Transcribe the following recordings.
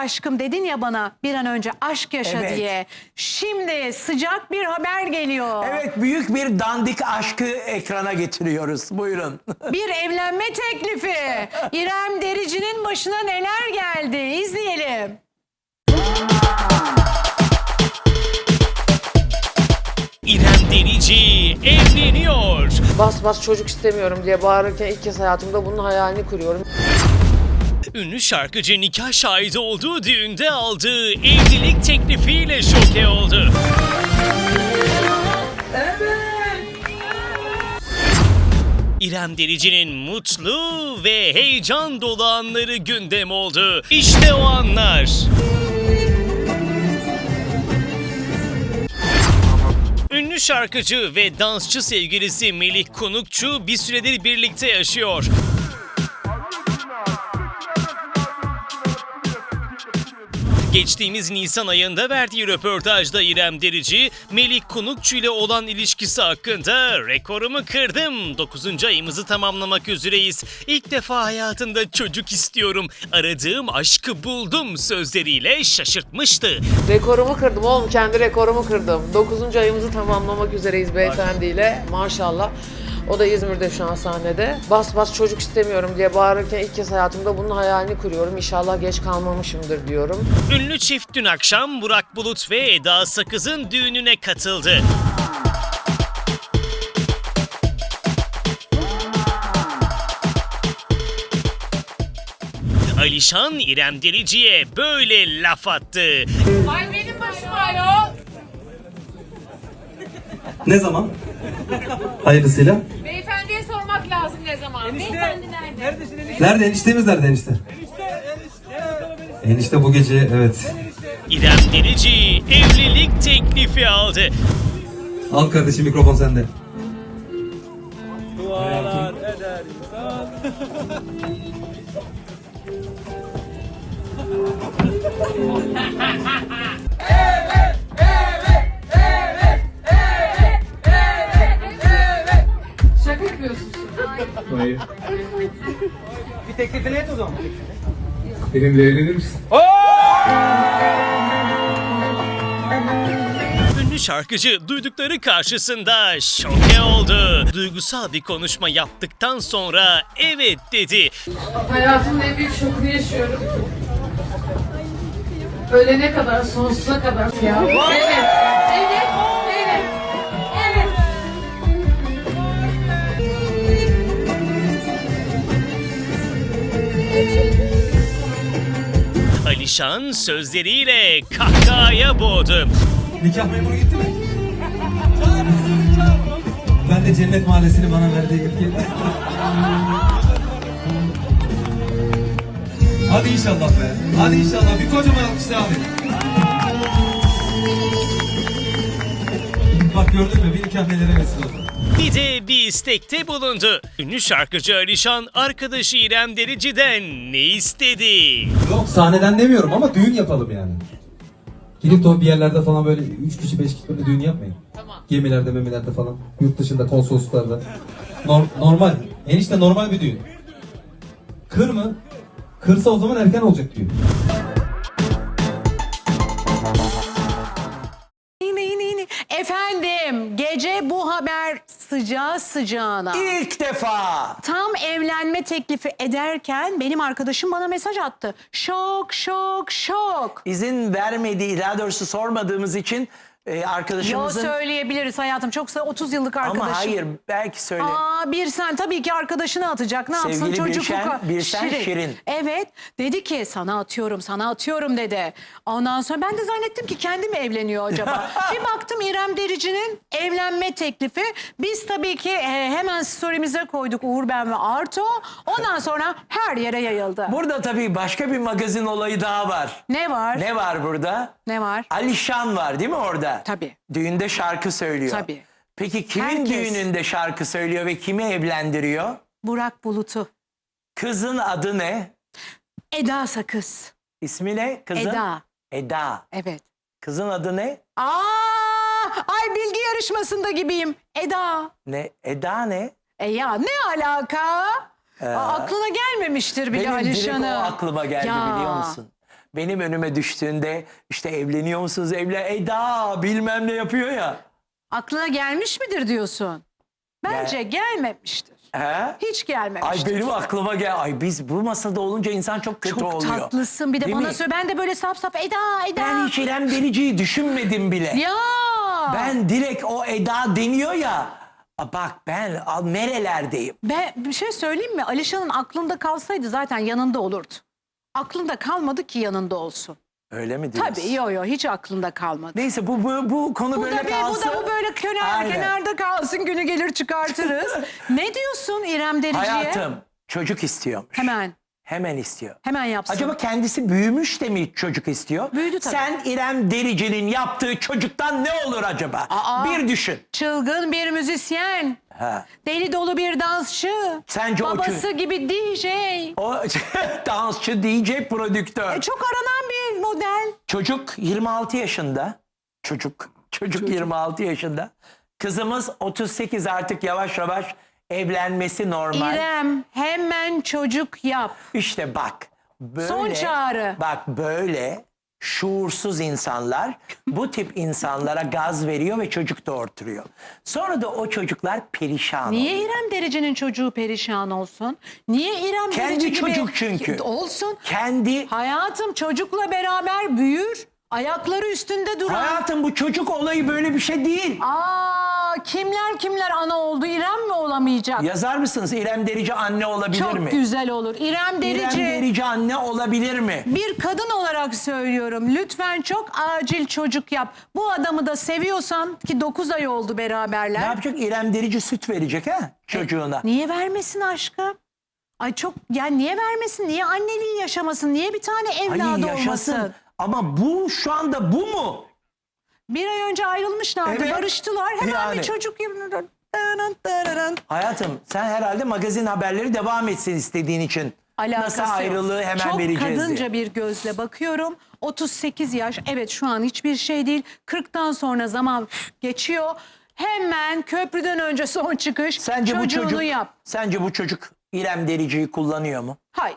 aşkım dedin ya bana bir an önce aşk yaşa Evet. diye. Şimdi sıcak bir haber geliyor. Evet büyük bir dandik aşkı ekrana getiriyoruz. Buyurun. Bir evlenme teklifi. İrem Derici'nin başına neler geldi? İzleyelim. İrem Derici evleniyor. Bas bas çocuk istemiyorum diye bağırırken ilk kez hayatımda bunun hayalini kuruyorum. Ünlü şarkıcı nikah şahidi olduğu düğünde aldığı evlilik teklifiyle şoke oldu. İrem Derici'nin mutlu ve heyecan dolu anları gündem oldu. İşte o anlar. Ünlü şarkıcı ve dansçı sevgilisi Melih Konukçu bir süredir birlikte yaşıyor. Geçtiğimiz Nisan ayında verdiği röportajda İrem Derici, Melih Konukçu ile olan ilişkisi hakkında rekorumu kırdım. 9. ayımızı tamamlamak üzereyiz. İlk defa hayatında çocuk istiyorum. Aradığım aşkı buldum sözleriyle şaşırtmıştı. Rekorumu kırdım oğlum kendi rekorumu kırdım. 9. ayımızı tamamlamak üzereyiz beyefendiyle maşallah. O da İzmir'de şu an sahnede. Bas bas çocuk istemiyorum diye bağırırken ilk kez hayatımda bunun hayalini kuruyorum. İnşallah geç kalmamışımdır diyorum. Ünlü çift dün akşam Burak Bulut ve Eda Sakız'ın düğününe katıldı. Alişan İrem Derici'ye böyle laf attı. Ay benim başım ağrıyor. Ne zaman? Hayırlısıyla. Sormak lazım ne zaman. Beyefendi nerede? Nerede eniştemiz nerede enişte? Enişte bu gece evet. İrem Derici evlilik teklifi aldı. Al kardeşim mikrofon sende. Şaka Benimle evlenir misin? Ünlü şarkıcı duydukları karşısında şoke oldu. Duygusal bir konuşma yaptıktan sonra evet dedi. Hayatımın en büyük şokunu yaşıyorum. Ölene kadar, sonsuza kadar ya. Evet, Alişan sözleriyle kahkahaya boğdu. Nikah memuru gitti mi? Ben de Cennet Mahallesi'ni bana verdiği gibi. Hadi inşallah be. Hadi inşallah. Bir kocaman alkış abi. Bak gördün mü? Bir nikah nelere vesile oldu. Bir de bir istekte bulundu. Ünlü şarkıcı Alişan arkadaşı İrem Derici'den ne istedi? Yok sahneden demiyorum ama düğün yapalım yani. Gidip de bir yerlerde falan böyle 3 kişi 5 kişi böyle düğün yapmayın. Tamam. Gemilerde memilerde falan. Yurt dışında konsolosluklarda. Nor- normal. Enişte normal bir düğün. Kır mı? Kırsa o zaman erken olacak düğün. Yine yine yine. Efendim gece bu haber sıcağı sıcağına. İlk defa. Tam evlenme teklifi ederken benim arkadaşım bana mesaj attı. Şok şok şok. İzin vermediği daha doğrusu sormadığımız için e, Yo arkadaşımızın... söyleyebiliriz hayatım. Çoksa 30 yıllık arkadaşım. Ama hayır belki söyle. Aa, bir sen tabii ki arkadaşını atacak. Ne yapsın Sevgili çocuk Birşen- hukuka- Birsen Şirin. Evet. Dedi ki sana atıyorum sana atıyorum dedi. Ondan sonra ben de zannettim ki kendi mi evleniyor acaba? bir baktım İrem Derici'nin evlenme teklifi. Biz tabii ki e, hemen story'mize koyduk Uğur ben ve Arto. Ondan sonra her yere yayıldı. Burada tabii başka bir magazin olayı daha var. ne var? Ne var burada? Ne var? Alişan var değil mi orada? Tabii. Düğünde şarkı söylüyor. Tabii. Peki kimin Herkes. düğününde şarkı söylüyor ve kimi evlendiriyor? Burak Bulut'u. Kızın adı ne? Eda Sakız. İsmi ne kızın? Eda. Eda. Evet. Kızın adı ne? Aa! Ay bilgi yarışmasında gibiyim. Eda. Ne? Eda ne? E ya ne alaka? Aa, aklına gelmemiştir bile Benim direkt o Alişan'ı. aklıma geldi Ya. biliyor musun? Benim önüme düştüğünde işte evleniyor musunuz evlen Eda bilmem ne yapıyor ya. Aklına gelmiş midir diyorsun? Bence gelmemiştir. He? Hiç Ay gelmemiştir. benim aklıma gel. Ay biz bu masada olunca insan çok kötü Çok oluyor. tatlısın. Bir de Değil bana mi? söyle. Ben de böyle saf saf Eda Eda. Ben hiç İrem Derici'yi düşünmedim bile. Ya. Ben direkt o Eda deniyor ya. Bak ben al, nerelerdeyim. Ben bir şey söyleyeyim mi? Alişan'ın aklında kalsaydı zaten yanında olurdu. Aklında kalmadı ki yanında olsun. Öyle mi diyorsun? Tabii yo yo hiç aklında kalmadı. Neyse bu, bu, bu konu Bu böyle da, bir, bu kalsın. da bu böyle kenar, Aynen. kenarda kalsın günü gelir çıkartırız. ne diyorsun İrem Derici'ye? Hayatım çocuk istiyormuş. Hemen Hemen istiyor. hemen yapsın. Acaba kendisi büyümüş de mi çocuk istiyor? Büyüdü tabii. Sen İrem Derici'nin yaptığı çocuktan ne olur acaba? Aa. Bir düşün. Çılgın bir müzisyen. Ha. Deli dolu bir dansçı. Sence o Babası çocuk- gibi DJ. O dansçı, DJ, prodüktör. E, çok aranan bir model. Çocuk 26 yaşında. Çocuk. Çocuk 26 yaşında. Kızımız 38 artık yavaş yavaş evlenmesi normal. İrem hemen çocuk yap. İşte bak. Böyle, Son çağrı. Bak böyle şuursuz insanlar bu tip insanlara gaz veriyor ve çocuk doğurturuyor. Sonra da o çocuklar perişan Niye oluyor. İrem Derici'nin çocuğu perişan olsun? Niye İrem Kendi Derici gibi... çocuk çünkü. Olsun. Kendi Hayatım çocukla beraber büyür. Ayakları üstünde duran. hayatım bu çocuk olayı böyle bir şey değil. Aa kimler kimler ana oldu? İrem mi olamayacak? Yazar mısınız İrem Derici anne olabilir Çok mi? güzel olur. İrem Derici. İrem Derici anne olabilir mi? Bir kadın olarak söylüyorum. Lütfen çok acil çocuk yap. Bu adamı da seviyorsan ki 9 ay oldu beraberler. Ne yapacak? İrem Derici süt verecek ha çocuğuna. Niye vermesin aşkım? Ay çok yani niye vermesin? Niye anneliği yaşamasın? Niye bir tane evladı yaşasın. olmasın? Ama bu şu anda bu mu? Bir ay önce ayrılmışlardı. Evet. Barıştılar. Hemen Yani. bir çocuk. Dırın dırın. Hayatım sen herhalde magazin haberleri devam etsin istediğin için. Alakası Nasıl yok. ayrılığı hemen Çok vereceğiz kadınca diye. bir gözle bakıyorum. 38 yaş. Evet şu an hiçbir şey değil. 40'tan sonra zaman geçiyor. Hemen köprüden önce son çıkış. Sence bu çocuğunu çocuk yap. Sence bu çocuk İrem Derici'yi kullanıyor mu? Hayır.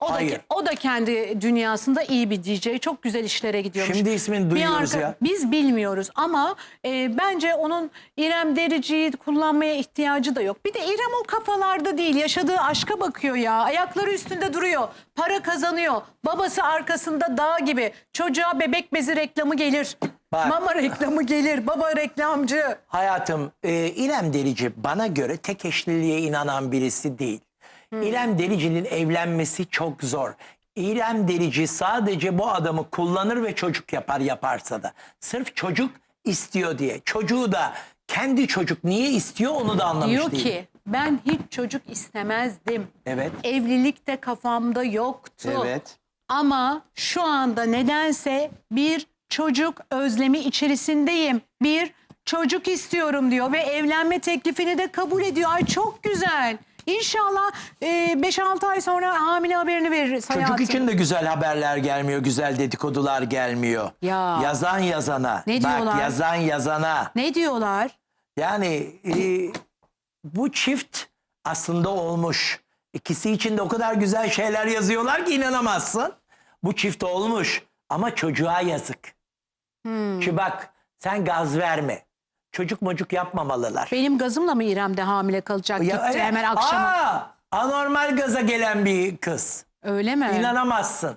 O Hayır. da o da kendi dünyasında iyi bir DJ. Çok güzel işlere gidiyormuş. Şimdi ismini duyuyoruz ya. Biz bilmiyoruz ama e, bence onun İrem Derici'yi kullanmaya ihtiyacı da yok. Bir de İrem o kafalarda değil. Yaşadığı aşka bakıyor ya. Ayakları üstünde duruyor. Para kazanıyor. Babası arkasında dağ gibi. Çocuğa bebek bezi reklamı gelir. Bak. Mama reklamı gelir. Baba reklamcı. Hayatım e, İrem Derici bana göre tek eşliliğe inanan birisi değil. Hmm. İrem Derici'nin evlenmesi çok zor. İrem Derici sadece bu adamı kullanır ve çocuk yapar yaparsa da. Sırf çocuk istiyor diye. Çocuğu da kendi çocuk niye istiyor onu da anlamış Diyor değil. ki ben hiç çocuk istemezdim. Evet. Evlilik de kafamda yoktu. Evet. Ama şu anda nedense bir çocuk özlemi içerisindeyim. Bir çocuk istiyorum diyor ve evlenme teklifini de kabul ediyor. Ay çok güzel. İnşallah e, 5-6 ay sonra hamile haberini veririz Çocuk hayatım. için de güzel haberler gelmiyor, güzel dedikodular gelmiyor. Ya. Yazan yazana. Ne Bak diyorlar? yazan yazana. Ne diyorlar? Yani e, bu çift aslında olmuş. İkisi için de o kadar güzel şeyler yazıyorlar ki inanamazsın. Bu çift olmuş ama çocuğa yazık. Hmm. Şu bak sen gaz verme. Çocuk mocuk yapmamalılar. Benim gazımla mı İrem'de hamile kalacak? Gitti evet. hemen akşama. Aa, anormal gaza gelen bir kız. Öyle mi? İnanamazsın.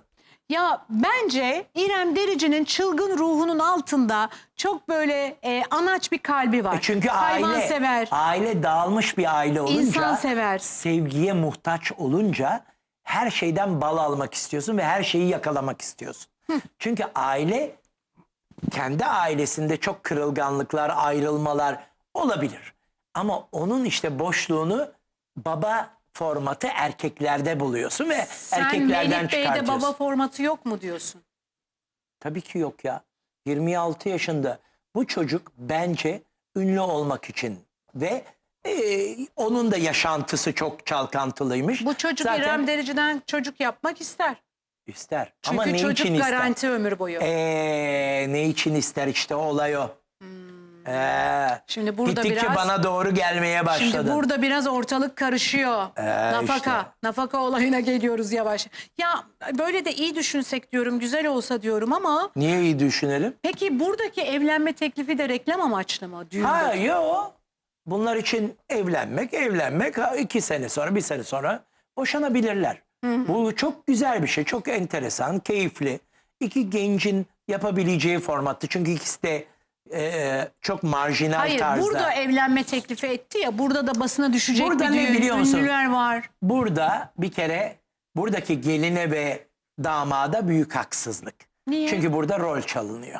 Ya bence İrem Derici'nin çılgın ruhunun altında çok böyle e, anaç bir kalbi var. E Çünkü aile Hayvansever. aile dağılmış bir aile olunca İnsansever. sevgiye muhtaç olunca her şeyden bal almak istiyorsun ve her şeyi yakalamak istiyorsun. Çünkü aile kendi ailesinde çok kırılganlıklar, ayrılmalar olabilir. Ama onun işte boşluğunu baba formatı erkeklerde buluyorsun ve Sen erkeklerden Melih Bey'de çıkartıyorsun. baba formatı yok mu diyorsun? Tabii ki yok ya. 26 yaşında bu çocuk bence ünlü olmak için ve e, onun da yaşantısı çok çalkantılıymış. Bu çocuk Zaten İrem Derici'den çocuk yapmak ister. İster. Çünkü Ama ne çocuk için ister? garanti ömür boyu. Ee, ne için ister işte olay o. Ee, Şimdi burada gittikçe biraz- bana doğru gelmeye başladın. Şimdi burada biraz ortalık karışıyor. nafaka, işte. nafaka olayına geliyoruz yavaş. Ya böyle de iyi düşünsek diyorum, güzel olsa diyorum ama Niye iyi düşünelim? peki buradaki evlenme teklifi de reklam amaçlı mı? Düğünde? Ha yok. Bunlar için evlenmek, evlenmek ha, iki sene sonra, bir sene sonra boşanabilirler. Bu çok güzel bir şey, çok enteresan, keyifli. İki gencin yapabileceği formattı. Çünkü ikisi de e, çok marjinal Hayır, tarzda. burada evlenme teklifi etti ya, burada da basına düşecek Burada bir ne düğün, biliyor musun? ünlüler var. Burada bir kere buradaki geline ve damada büyük haksızlık. Niye? Çünkü burada rol çalınıyor.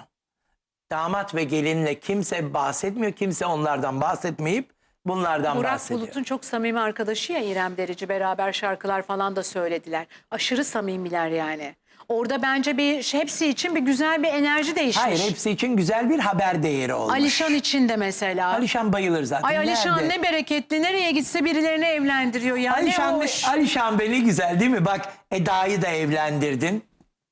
Damat ve gelinle kimse bahsetmiyor. Kimse onlardan bahsetmeyip bunlardan Burak bahsediyor. Bulut'un çok samimi arkadaşı ya İrem Derici beraber şarkılar falan da söylediler. Aşırı samimiler yani. Orada bence bir hepsi için bir güzel bir enerji değişmiş. Hayır hepsi için güzel bir haber değeri olmuş. Alişan için de mesela. Alişan bayılır zaten. Ay Alişan Nerede? ne bereketli. Nereye gitse birilerini evlendiriyor ya. Alişan, ne hoş. Alişan Bey ne güzel değil mi? Bak Eda'yı da evlendirdin.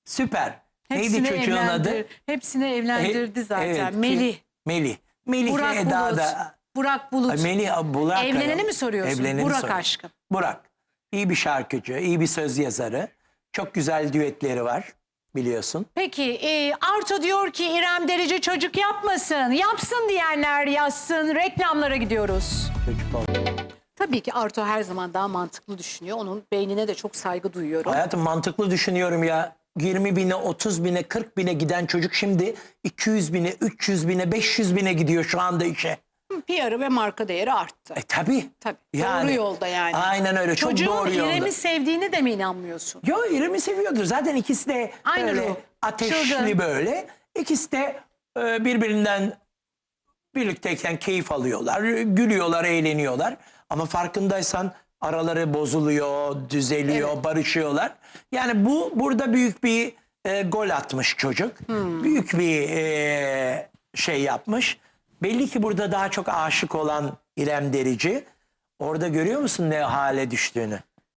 Süper. Hepsini Neydi çocuğun evlendir- adı? Hepsini evlendirdi E- zaten. evet, Melih. Melih. Melih Eda Bulut. da. Burak Bulut. Ay, Melih Burak. Evleneni mi soruyorsun? Evleneni Burak soruyorum. aşkım. Burak. İyi bir şarkıcı, iyi bir söz yazarı. Çok güzel düetleri var biliyorsun. Peki e, Arto diyor ki İrem Derici çocuk yapmasın. Yapsın diyenler yazsın. Reklamlara gidiyoruz. Çocuk oldu. Tabii ki Arto her zaman daha mantıklı düşünüyor. Onun beynine de çok saygı duyuyorum. Hayatım mantıklı düşünüyorum ya. 20 bine, 30 bine, 40 bine giden çocuk şimdi 200 bine, 300 bine, 500 bine gidiyor şu anda işe. PR'ı ve marka değeri arttı. E tabi. Tabii. Doğru yolda yani. Aynen öyle. Çok Çocuğun doğru yolda. İrem'i sevdiğini de mi inanmıyorsun? Yo İrem'i seviyordur. Zaten ikisi de Aynı böyle ruh. ateşli Çılgın. böyle. İkisi de e, birbirinden birlikteyken keyif alıyorlar. Gülüyorlar, eğleniyorlar. Ama farkındaysan araları bozuluyor, düzeliyor, barışıyorlar. Yani bu burada büyük bir e, gol atmış çocuk. Hmm. Büyük bir e, şey yapmış. Belli ki burada daha çok aşık olan İrem Derici. Orada görüyor musun ne hale düştüğünü?